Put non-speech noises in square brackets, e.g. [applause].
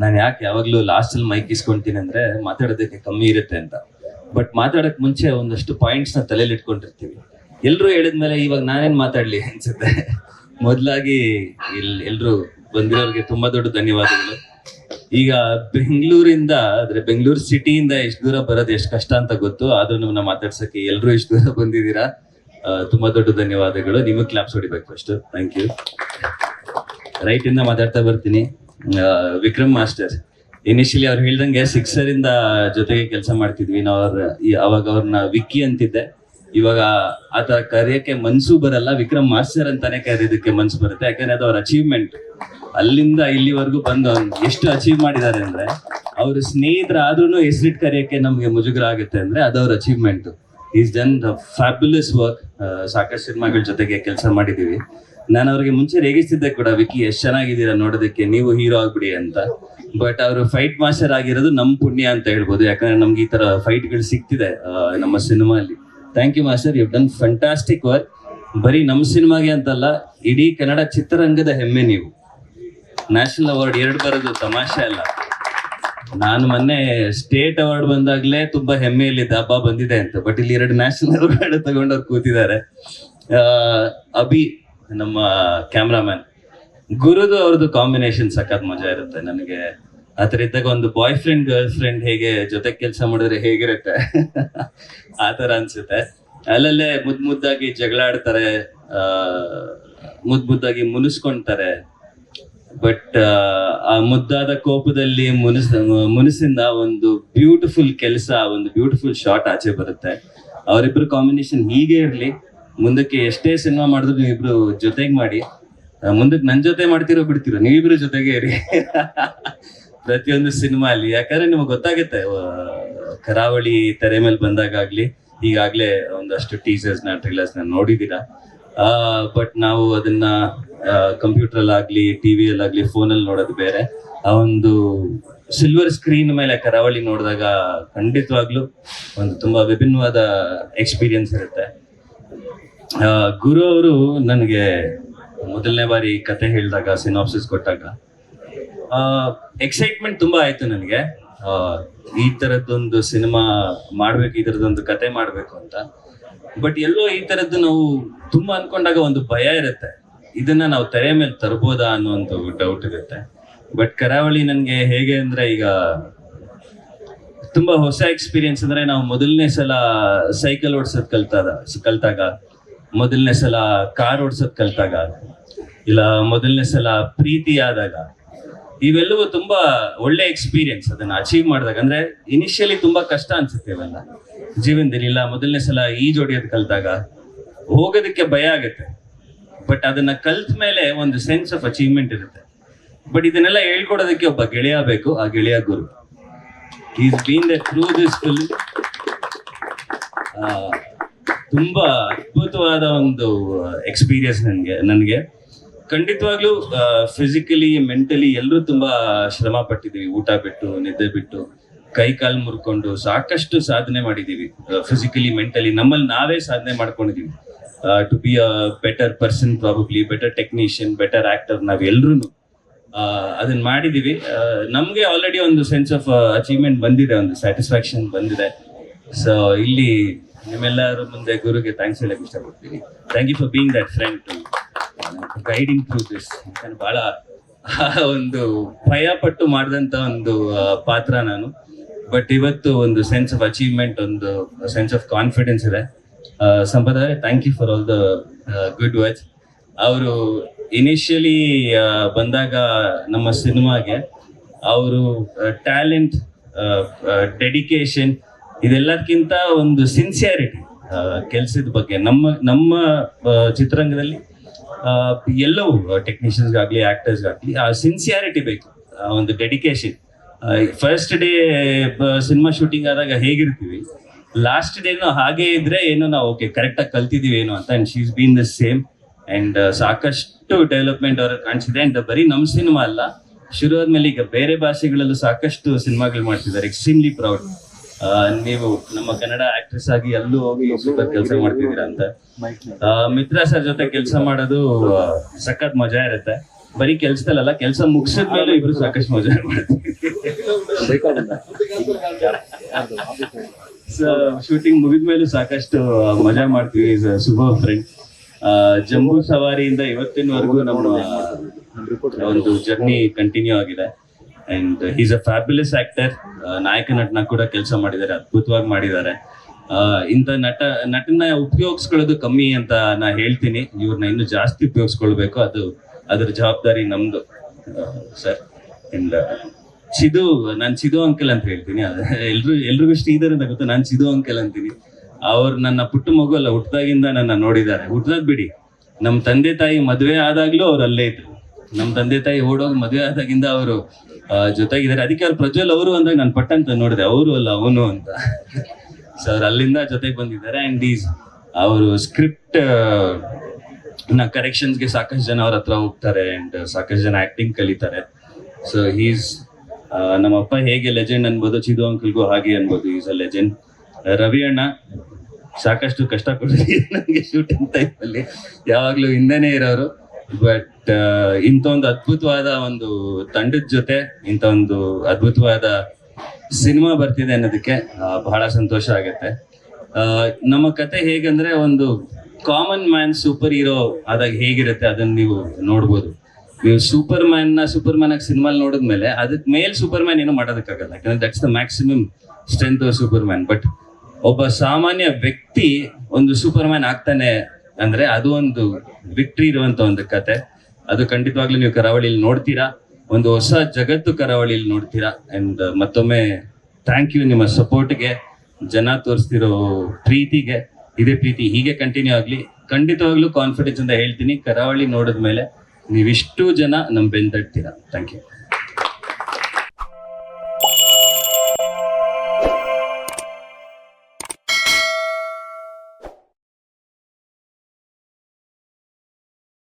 ನಾನು ಯಾಕೆ ಯಾವಾಗ್ಲೂ ಲಾಸ್ಟ್ ಅಲ್ಲಿ ಮೈಕ್ ಇಸ್ಕೊಂತೀನಿ ಅಂದ್ರೆ ಮಾತಾಡೋದಕ್ಕೆ ಕಮ್ಮಿ ಇರುತ್ತೆ ಅಂತ. ಬಟ್ ಮಾತಾಡಕ್ ಮುಂಚೆ ಒಂದಷ್ಟು ಪಾಯಿಂಟ್ಸ್ನ ತಲೆಯಲ್ಲಿ ಇಟ್ಕೊಂಡಿರ್ತೀವಿ. ಎಲ್ರು ಹೇಳಿದ್ಮೇಲೆ ಇವಾಗ ನಾನೇನ್ ಮಾತಾಡ್ಲಿ ಅನ್ಸುತ್ತೆ? [laughs] ಮೊದಲಾಗಿ ಇಲ್ ಎಲ್ರು ಬಂದಿರೋರಿಗೆ ತುಂಬಾ ದೊಡ್ಡ ಧನ್ಯವಾದಗಳು. ಈಗ ಬೆಂಗಳೂರಿಂದ, ಅಂದ್ರೆ ಬೆಂಗಳೂರು ಸಿಟಿಯಿಂದ ಎಷ್ಟು ದೂರ ಬರೋದು ಎಷ್ಟು ಕಷ್ಟ ಅಂತ ಗೊತ್ತು. ಆದ್ರೂ ನಮ್ಮನ್ನ ಮಾತಾಡ್ಸಕ್ಕೆ ಎಲ್ರು ಎಷ್ಟು ದೂರ ಬಂದಿದ್ದೀರಾ? ತುಂಬಾ ದೊಡ್ಡ ಧನ್ಯವಾದಗಳು. ನಿಮಗೆ ಕ್ಲಾಪ್ಸ್ ಹೊಡಿಬೇಕು ಫಸ್ಟ್ ಥ್ಯಾಂಕ್ ಯು ರೈಟ್ ಇಂದ ಮಾತಾಡ್ತಾ ಬರ್ತೀನಿ. ವಿಕ್ರಮ್ ಮಾಸ್ಟರ್ ಇನಿಷಿಯಲಿ ಅವ್ರು ಹೇಳ್ದಂಗೆ ಸಿಕ್ಸರ್ ಇಂದ ಜೊತೆಗೆ ಕೆಲಸ ಮಾಡ್ತಿದ್ವಿ. ನಾವು ಅವ್ರ ಅವಾಗ ಅವ್ರನ್ನ ವಿಕ್ಕಿ ಅಂತಿದ್ದೆ. ಇವಾಗ ಆತ ಕರೆಯಕ್ಕೆ ಮನ್ಸು ಬರಲ್ಲ, ವಿಕ್ರಮ್ ಮಾಸ್ಟರ್ ಅಂತಾನೆ ಕರೆಯೋದಕ್ಕೆ ಮನ್ಸು ಬರುತ್ತೆ. ಯಾಕಂದ್ರೆ ಅದು ಅವ್ರ ಅಚೀವ್ಮೆಂಟ್ ಅಲ್ಲಿಂದ ಇಲ್ಲಿವರೆಗೂ ಬಂದು ಎಷ್ಟು ಅಚೀವ್ ಮಾಡಿದ್ದಾರೆ ಅಂದ್ರೆ, ಅವ್ರ ಸ್ನೇಹಿತರ ಆದ್ರೂ ಹೆಸರಿಟ್ ಕರೆಯಕ್ಕೆ ನಮ್ಗೆ ಮುಜುಗರ ಆಗುತ್ತೆ ಅಂದ್ರೆ ಅದು ಅವ್ರ achievement is done fabulous work ಸಾಕಷ್ಟು ಸಿನಿಮಾಗಳ ಜೊತೆಗೆ ಕೆಲಸ ಮಾಡಿದೀವಿ. ನಾನು ಅವ್ರಿಗೆ ಮುಂಚೆ ರೇಗಿಸ್ತಿದ್ದೆ ಕೂಡ ವಿಕಿ ಎಷ್ಟು ಚೆನ್ನಾಗಿದ್ದೀರಾ ನೋಡೋದಕ್ಕೆ, ನೀವು ಹೀರೋ ಆಗ್ಬಿಡಿ ಅಂತ. ಬಟ್ ಅವರು ಫೈಟ್ ಮಾಸ್ಟರ್ ಆಗಿರೋದು ನಮ್ಮ ಪುಣ್ಯ ಅಂತ ಹೇಳ್ಬೋದು. ಯಾಕಂದ್ರೆ ನಮ್ಗೆ ಈ ತರ ಫೈಟ್ಗಳು ಸಿಗ್ತಿದೆ ನಮ್ಮ ಸಿನಿಮಾ ಅಲ್ಲಿ thank you master you done fantastic work ಬರೀ ನಮ್ಮ ಸಿನಿಮಾಗೆ ಅಂತಲ್ಲ, ಇಡೀ ಕನ್ನಡ ಚಿತ್ರರಂಗದ ಹೆಮ್ಮೆ ನೀವು. ನ್ಯಾಷನಲ್ ಅವಾರ್ಡ್ ಎರಡು ಬರೋದು ತಮಾಷೆ ಅಲ್ಲ. ನಾನು ಮೊನ್ನೆ ಸ್ಟೇಟ್ ಅವಾರ್ಡ್ ಬಂದಾಗ್ಲೇ ತುಂಬಾ ಹೆಮ್ಮೆಯಲ್ಲಿದ್ದ ಹಬ್ಬ ಬಂದಿದೆ ಅಂತ. ಬಟ್ ಇಲ್ಲಿ ಎರಡು ನ್ಯಾಷನಲ್ ಅವಾರ್ಡ್ [laughs] ತಗೊಂಡವ್ರು ಕೂತಿದ್ದಾರೆ. ಅಭಿ ನಮ್ಮ ಕ್ಯಾಮ್ರಾಮನ್. ಗುರುದು ಅವ್ರದ್ದು ಕಾಂಬಿನೇಷನ್ ಸಖತ್ ಮಜಾ ಇರುತ್ತೆ ನನಗೆ. ಆತರ ಇದ್ದಾಗ ಒಂದು ಬಾಯ್ ಫ್ರೆಂಡ್ ಗರ್ಲ್ ಫ್ರೆಂಡ್ ಹೇಗೆ ಜೊತೆ ಕೆಲಸ ಮಾಡಿದ್ರೆ ಹೇಗಿರುತ್ತೆ? ಆತರ ಅನ್ಸುತ್ತೆ. ಅಲ್ಲಲ್ಲೇ ಮುದ್ ಮುದ್ದಾಗಿ ಜಗಳ ಆಡ್ತಾರೆ ಆ, ಮುದ್ ಮುದ್ದಾಗಿ ಮುನಿಸ್ಕೊಂತಾರೆ. ಬಟ್, ಆ ಮುದ್ದಾದ ಕೋಪದಲ್ಲಿ ಮುನಿಸ್, ಮುನಿಸಿಂದ ಒಂದು ಬ್ಯೂಟಿಫುಲ್ ಕೆಲಸ, ಒಂದು ಬ್ಯೂಟಿಫುಲ್ ಶಾಟ್ ಆಚೆ ಬರುತ್ತೆ. ಅವರಿಬ್ರು ಕಾಂಬಿನೇಷನ್ ಹೀಗೆ ಇರ್ಲಿ. ಮುಂದಕ್ಕೆ ಎಷ್ಟೇ ಸಿನಿಮಾ ಮಾಡಿದ್ರು ನೀವಿಬ್ರು ಜೊತೆಗೆ ಮಾಡಿ. ಮುಂದಕ್ಕೆ ನನ್ ಜೊತೆ ಮಾಡ್ತಿರೋ ಬಿಡ್ತಿರೋ? ನೀವಿಬ್ರು ಜೊತೆಗೆ ಇರಿ. ಪ್ರತಿಯೊಂದು ಸಿನಿಮಾ ಅಲ್ಲಿ. ಯಾಕಂದ್ರೆ ನಿಮಗೆ ಗೊತ್ತಾಗುತ್ತೆ ಕರಾವಳಿ ತೆರೆ ಮೇಲೆ ಬಂದಾಗಲಿ ಈಗಾಗ್ಲೇ ಒಂದಷ್ಟು ಟೀಸರ್ಸ್ನ ಟ್ರಿಲರ್ಸ್ನ ಆ ಬಟ್ ನಾವು ಅದನ್ನ ಕಂಪ್ಯೂಟರ್ ಅಲ್ಲಿ ಆಗ್ಲಿ ಫೋನ್ ಅಲ್ಲಿ ನೋಡೋದು ಬೇರೆ. ಆ ಒಂದು ಸಿಲ್ವರ್ ಸ್ಕ್ರೀನ್ ಮೇಲೆ ಕರಾವಳಿ ನೋಡಿದಾಗ ಖಂಡಿತವಾಗ್ಲೂ ಒಂದು ತುಂಬಾ ವಿಭಿನ್ನವಾದ ಎಕ್ಸ್ಪೀರಿಯನ್ಸ್ ಇರುತ್ತೆ. ಗುರು ಅವರು ನನಗೆ ಮೊದಲನೇ ಬಾರಿ ಕತೆ ಹೇಳಿದಾಗ ಸಿನಾಪ್ಸಿಸ್ ಕೊಟ್ಟಾಗ ಎಕ್ಸೈಟ್ಮೆಂಟ್ ತುಂಬಾ ಆಯ್ತು ನನಗೆ. ಈ ತರದ್ದೊಂದು ಸಿನಿಮಾ ಮಾಡ್ಬೇಕು, ಈ ಕತೆ ಮಾಡ್ಬೇಕು ಅಂತ. ಬಟ್ ಎಲ್ಲೋ ಈ ತರದ್ದು ನಾವು ತುಂಬಾ ಅನ್ಕೊಂಡಾಗ ಒಂದು ಭಯ ಇರುತ್ತೆ. ಇದನ್ನ ನಾವು ತೆರೆ ಮೇಲೆ ತರ್ಬೋದಾ ಅನ್ನೋ ಒಂದು ಡೌಟ್ ಇರುತ್ತೆ. ಬಟ್ ಕರಾವಳಿ ನನಗೆ ಹೇಗೆ ಅಂದ್ರೆ ಈಗ ತುಂಬಾ ಹೊಸ ಎಕ್ಸ್ಪೀರಿಯನ್ಸ್ ಅಂದ್ರೆ ನಾವು ಮೊದಲನೇ ಸಲ ಸೈಕಲ್ ಓಡಿಸೋದ್ ಕಲ್ತಾಗ ಕಲ್ತಾಗ ಮೊದಲನೇ ಸಲ ಕಾರ್ ಓಡಿಸೋದ್ ಕಲ್ತಾಗ, ಇಲ್ಲ ಮೊದಲನೇ ಸಲ ಪ್ರೀತಿ ಆದಾಗ, ಇವೆಲ್ಲವೂ ತುಂಬಾ ಒಳ್ಳೆ ಎಕ್ಸ್ಪೀರಿಯನ್ಸ್ ಅದನ್ನ ಅಚೀವ್ ಮಾಡಿದಾಗ. ಅಂದ್ರೆ ಇನಿಷಿಯಲಿ ತುಂಬಾ ಕಷ್ಟ ಅನ್ಸುತ್ತೆ ಇವೆಲ್ಲ. ಜೀವನದಲ್ಲಿ ಇಲ್ಲ, ಮೊದಲನೇ ಸಲ ಈಜ್ ಹೊಡಿಯೋದ್ ಕಲಿತಾಗ ಹೋಗೋದಕ್ಕೆ ಭಯ ಆಗುತ್ತೆ. ಬಟ್ ಅದನ್ನ ಕಲ್ತ ಮೇಲೆ ಒಂದು ಸೆನ್ಸ್ ಆಫ್ ಅಚೀವ್ಮೆಂಟ್ ಇರುತ್ತೆ. ಬಟ್ ಇದನ್ನೆಲ್ಲ ಹೇಳ್ಕೊಡೋದಕ್ಕೆ ಒಬ್ಬ ಗೆಳೆಯ ಬೇಕು, ಆ ಗೆಳೆಯ Guru. Is been the this film ತುಂಬಾ ಅದ್ಭುತವಾದ ಒಂದು ಎಕ್ಸ್ಪೀರಿಯನ್ಸ್ ನನಗೆ ನನಗೆ. ಖಂಡಿತವಾಗ್ಲೂ ಫಿಸಿಕಲಿ ಮೆಂಟಲಿ ಎಲ್ಲರೂ ತುಂಬಾ ಶ್ರಮ ಪಟ್ಟಿದ್ದೀವಿ. ಊಟ ಬಿಟ್ಟು, ನಿದ್ದೆ ಬಿಟ್ಟು, ಕೈ ಕಾಲು ಮುರ್ಕೊಂಡು ಸಾಕಷ್ಟು ಸಾಧನೆ ಮಾಡಿದೀವಿ ಫಿಸಿಕಲಿ ಮೆಂಟಲಿ ನಮ್ಮಲ್ಲಿ ನಾವೇ ಸಾಧನೆ ಮಾಡ್ಕೊಂಡಿದೀವಿ to be a better person probably better technician better actor ನಾವೆಲ್ಲರೂ ಅದನ್ನ ನಮಗೆ ನಮ್ಗೆ ಆಲ್ರೆಡಿ ಒಂದು ಸೆನ್ಸ್ ಆಫ್ ಅಚೀವ್ಮೆಂಟ್ ಬಂದಿದೆ, ಒಂದು ಸ್ಯಾಟಿಸ್ಫ್ಯಾಕ್ಷನ್ ಬಂದಿದೆ. ಸೊ ಇಲ್ಲಿ ನಿಮ್ಮೆಲ್ಲರ ಮುಂದೆ ಗುರುಗೆ ಥ್ಯಾಂಕ್ಸ್ ಹೇಳಕ್ಕೆ ಇಷ್ಟಪಡ್ತೀನಿ. Thank you for being that friend to guiding through this ನಾನು ಬಹಳ ಒಂದು ಭಯ ಪಟ್ಟು ಮಾಡಿದಂತ ಒಂದು ಪಾತ್ರ ನಾನು. ಬಟ್ ಇವತ್ತು ಒಂದು ಸೆನ್ಸ್ ಆಫ್ ಅಚೀವ್ಮೆಂಟ್ ಒಂದು ಸೆನ್ಸ್ ಆಫ್ ಕಾನ್ಫಿಡೆನ್ಸ್ ಇದೆ. Sampada thank you for all the good watch ಅವರು ಇನಿಷಿಯಲಿ ಬಂದಾಗ ನಮ್ಮ ಸಿನಿಮಾಗೆ ಅವರು ಟ್ಯಾಲೆಂಟ್ ಡೆಡಿಕೇಶನ್ ಇದೆಲ್ಲದಕ್ಕಿಂತ ಒಂದು ಸಿನ್ಸಿಯಾರಿಟಿ ಕೆಲಸದ ಬಗ್ಗೆ. ನಮ್ಮ ನಮ್ಮ ಚಿತ್ರರಂಗದಲ್ಲಿ ಎಲ್ಲವೂ ಟೆಕ್ನಿಷಿಯನ್ಸ್ಗಾಗಲಿ ಆ್ಯಕ್ಟರ್ಸ್ಗಾಗಲಿ ಆ ಸಿನ್ಸಿಯಾರಿಟಿ ಬೇಕು. ಒಂದು dedication first day cinema shooting ಆದಾಗ ಹೇಗಿರ್ತೀವಿ? ಲಾಸ್ಟ್ ಡೇನು ಹಾಗೆ ಇದ್ರೆ ಏನೋ ನಾವು ಓಕೆ ಕರೆಕ್ಟಾಗಿ ಕಲ್ತಿದ್ದೀವಿ ಏನೋ ಅಂತ. And she's been the same and ಸಾಕಷ್ಟು ಡೆವಲಪ್ಮೆಂಟ್ ಅವ್ರ ಕಾಣಿಸಿದೆ. ಆ್ಯಂಡ್ ಬರೀ ನಮ್ಮ ಸಿನಿಮಾ ಅಲ್ಲ, ಶುರು ಆದ್ಮೇಲೆ ಈಗ ಬೇರೆ ಭಾಷೆಗಳಲ್ಲೂ ಸಾಕಷ್ಟು ಸಿನಿಮಾಗಳು ಮಾಡ್ತಿದ್ದಾರೆ. ಎಕ್ಸ್ಟ್ರೀಮ್ಲಿ ಪ್ರೌಡ್ ನೀವು ನಮ್ಮ ಕನ್ನಡ ಆಕ್ಟ್ರೆಸ್ ಆಗಿ ಅಲ್ಲೂ ಹೋಗಿ ಸೂಪರ್ ಕೆಲಸ ಮಾಡ್ತಿದ್ದೀರಾ ಅಂತ. ಮಿತ್ರ ಸರ್ ಜೊತೆ ಕೆಲಸ ಮಾಡೋದು ಸಖತ್ ಮಜಾ ಇರುತ್ತೆ. ಬರೀ ಕೆಲ್ಸದಲ್ಲ ಕೆಲಸ ಮುಗಿಸಿದ ಮೇಲೆ ಇಬ್ರು ಸಾಕಷ್ಟು ಮಜಾ ಮಾಡ್ತೀವಿ ಶೂಟಿಂಗ್ ಮುಗಿದ ಮೇಲೂ ಸಾಕಷ್ಟು ಮಜಾ ಮಾಡ್ತೀವಿ ಶುಭ ಫ್ರೆಂಡ್ ಜಂಬೂ ಸವಾರಿಯಿಂದ ಇವತ್ತಿನವರೆಗೂ ನಮ್ಮ ಒಂದು ಜರ್ನಿ ಕಂಟಿನ್ಯೂ ಆಗಿದೆ. And is a fabulous actor ನಾಯಕ ನಟನ ಕೂಡ ಕೆಲಸ ಮಾಡಿದ್ದಾರೆ, ಅದ್ಭುತವಾಗಿ ಮಾಡಿದ್ದಾರೆ. ಇಂಥ ನಟ, ನಟನ ಉಪಯೋಗಿಸ್ಕೊಳ್ಳೋದು ಕಮ್ಮಿ ಅಂತ ನಾ ಹೇಳ್ತೀನಿ. ಇವ್ರನ್ನ ಇನ್ನೂ ಜಾಸ್ತಿ ಉಪಯೋಗಿಸ್ಕೊಳ್ಬೇಕು. ಅದು ಅದ್ರ ಜವಾಬ್ದಾರಿ ನಮ್ದು. ಸರ್ ಅಂಡ್ ಸಿದು ನಾನು ಸಿದು ಅಂಕಲ್ ಅಂತ ಹೇಳ್ತೀನಿ. ಎಲ್ರು, ಎಲ್ರಿಗೂ ಶ್ರೀಧರ್ ಅಂತ ಗೊತ್ತು. ನಾನು ಸಿದು ಅಂಕಲ್ ಅಂತೀನಿ. ಅವ್ರು ನನ್ನ ಪುಟ್ಟ ಮಗು ಅಲ್ಲ ಹುಟ್ಟದಾಗಿಂದ ನನ್ನ ನೋಡಿದ್ದಾರೆ. ಹುಟ್ಟದಾಗ ಬಿಡಿ. ನಮ್ ತಂದೆ ತಾಯಿ ಮದುವೆ ಆದಾಗ್ಲೂ ಅವ್ರು ಅಲ್ಲೇ ಇದ್ರು. ನಮ್ ತಂದೆ ತಾಯಿ ಓಡೋಗಿ ಮದುವೆ ಆದಾಗಿಂದ ಅವರು ಜೊತೆಗಿದ್ದಾರೆ. ಅದಕ್ಕೆ ಅವ್ರು ಪ್ರಜ್ವಲ್ ಅವರು ಅಂದಾಗ ನಾನು ಪಟ್ಟ ಅಂತ ನೋಡಿದೆ. ಅವರು ಅಲ್ಲ ಅವನು ಅಂತ. ಸೊ ಅವ್ರು ಅಲ್ಲಿಂದ ಜೊತೆಗೆ ಬಂದಿದ್ದಾರೆ. ಆ್ಯಂಡ್ ಈಸ್ ಅವರು ಸ್ಕ್ರಿಪ್ಟ್ನ ಕರೆಕ್ಷನ್ಸ್ಗೆ ಸಾಕಷ್ಟು ಜನ ಅವ್ರ ಹತ್ರ ಹೋಗ್ತಾರೆ ಆ್ಯಂಡ್ ಸಾಕಷ್ಟು ಜನ ಆ್ಯಕ್ಟಿಂಗ್ ಕಲಿತಾರೆ. ಸೊ ಹೀಸ್ ನಮ್ಮಪ್ಪ ಹೇಗೆ ಲೆಜೆಂಡ್ ಅನ್ಬೋದು, ಚಿದು ಅಂಕಲ್ಗೂ ಹಾಗೆ ಅನ್ಬೋದು. ಈಸ್ ಅ ಲೆಜೆಂಡ್ ರವಿ ಅಣ್ಣ, ಸಾಕಷ್ಟು ಕಷ್ಟ ಕೊಡ್ತೀವಿ ನನಗೆ ಶೂಟಿಂಗ್ ಟೈಮಲ್ಲಿ ಯಾವಾಗಲೂ ಹಿಂದೆನೇ ಇರೋರು. ಬಟ್ ಇಂಥ ಒಂದು ಅದ್ಭುತವಾದ ಒಂದು ತಂಡದ ಜೊತೆ ಇಂಥ ಒಂದು ಅದ್ಭುತವಾದ ಸಿನಿಮಾ ಬರ್ತಿದೆ ಅನ್ನೋದಕ್ಕೆ ಬಹಳ ಸಂತೋಷ ಆಗುತ್ತೆ. ನಮ್ಮ ಕತೆ ಹೇಗಂದ್ರೆ ಒಂದು ಕಾಮನ್ ಮ್ಯಾನ್ ಸೂಪರ್ ಹೀರೋ ಆದಾಗ ಹೇಗಿರುತ್ತೆ ಅದನ್ನ ನೀವು ನೋಡ್ಬೋದು. ನೀವು ಸೂಪರ್ ಮ್ಯಾನ್ ಸೂಪರ್ ಮ್ಯಾನ್ ಆಗಿ ಸಿನಿಮಾ ನೋಡಿದ್ಮೇಲೆ ಅದಕ್ಕೆ ಮೇಲ್ ಸೂಪರ್ ಮ್ಯಾನ್ ಏನೂ ಮಾಡೋದಕ್ಕಾಗಲ್ಲ. ಯಾಕಂದ್ರೆ that's the maximum strength Superman but ಒಬ್ಬ ಸಾಮಾನ್ಯ ವ್ಯಕ್ತಿ ಒಂದು ಸೂಪರ್ ಮ್ಯಾನ್ ಆಗ್ತಾನೆ ಅಂದ್ರೆ ಅದು ಒಂದು ವಿಕ್ಟ್ರಿ ಇರುವಂತ ಒಂದು ಕತೆ. ಅದು ಖಂಡಿತವಾಗ್ಲೂ ನೀವು ಕರಾವಳಿಲಿ ನೋಡ್ತೀರಾ? ಒಂದು ಹೊಸ ಜಗತ್ತು ಕರಾವಳಿಲಿ ನೋಡ್ತೀರಾ? ಅಂಡ್ ಮತ್ತೊಮ್ಮೆ ಥ್ಯಾಂಕ್ ಯು ನಿಮ್ಮ ಸಪೋರ್ಟ್ಗೆ ಜನ ತೋರಿಸ್ತಿರೋ ಪ್ರೀತಿಗೆ. ಇದೇ ಪ್ರೀತಿ ಹೀಗೆ ಕಂಟಿನ್ಯೂ ಆಗ್ಲಿ. ಖಂಡಿತವಾಗ್ಲೂ ಕಾನ್ಫಿಡೆನ್ಸ್ ಅಂತ ಹೇಳ್ತೀನಿ, ಕರಾವಳಿ ನೋಡಿದ್ಮೇಲೆ ನೀವಿಷ್ಟು ಜನ ನಮ್ ಬೆಂದಡ್ತೀರಾ. Thank you